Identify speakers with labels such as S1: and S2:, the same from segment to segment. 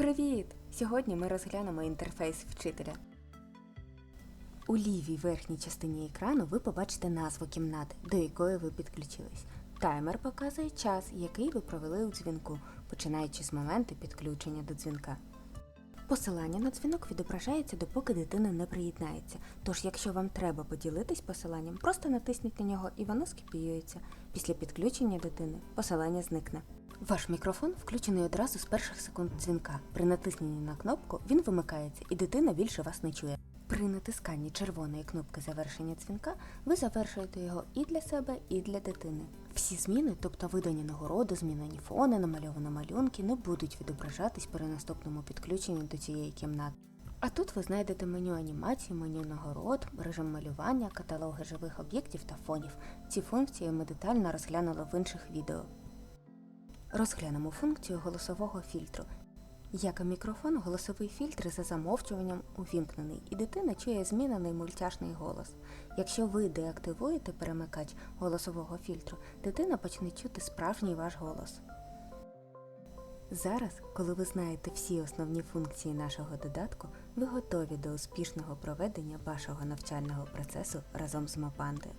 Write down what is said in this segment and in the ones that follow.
S1: Привіт! Сьогодні ми розглянемо інтерфейс вчителя. У лівій верхній частині екрану ви побачите назву кімнати, до якої ви підключились. Таймер показує час, який ви провели у дзвінку, починаючи з моменту підключення до дзвінка. Посилання на дзвінок відображається, допоки дитина не приєднається. Тож, якщо вам треба поділитись посиланням, просто натисніть на нього і воно скопіюється. Після підключення дитини посилання зникне. Ваш мікрофон включений одразу з перших секунд дзвінка. При натисненні на кнопку він вимикається і дитина більше вас не чує. При натисканні червоної кнопки завершення дзвінка ви завершуєте його і для себе, і для дитини. Всі зміни, тобто видані нагороди, змінені фони, намальовані малюнки, не будуть відображатись при наступному підключенні до цієї кімнати. А тут ви знайдете меню анімації, меню нагород, режим малювання, каталоги живих об'єктів та фонів. Ці функції ми детально розглянули в інших відео. Розглянемо функцію голосового фільтру. Як і мікрофон, голосовий фільтр за замовчуванням увімкнений, і дитина чує змінений мультяшний голос. Якщо ви деактивуєте перемикач голосового фільтру, дитина почне чути справжній ваш голос. Зараз, коли ви знаєте всі основні функції нашого додатку, ви готові до успішного проведення вашого навчального процесу разом з Мапандою.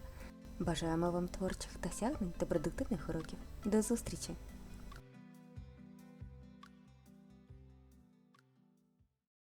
S1: Бажаємо вам творчих досягнень та продуктивних уроків. До зустрічі!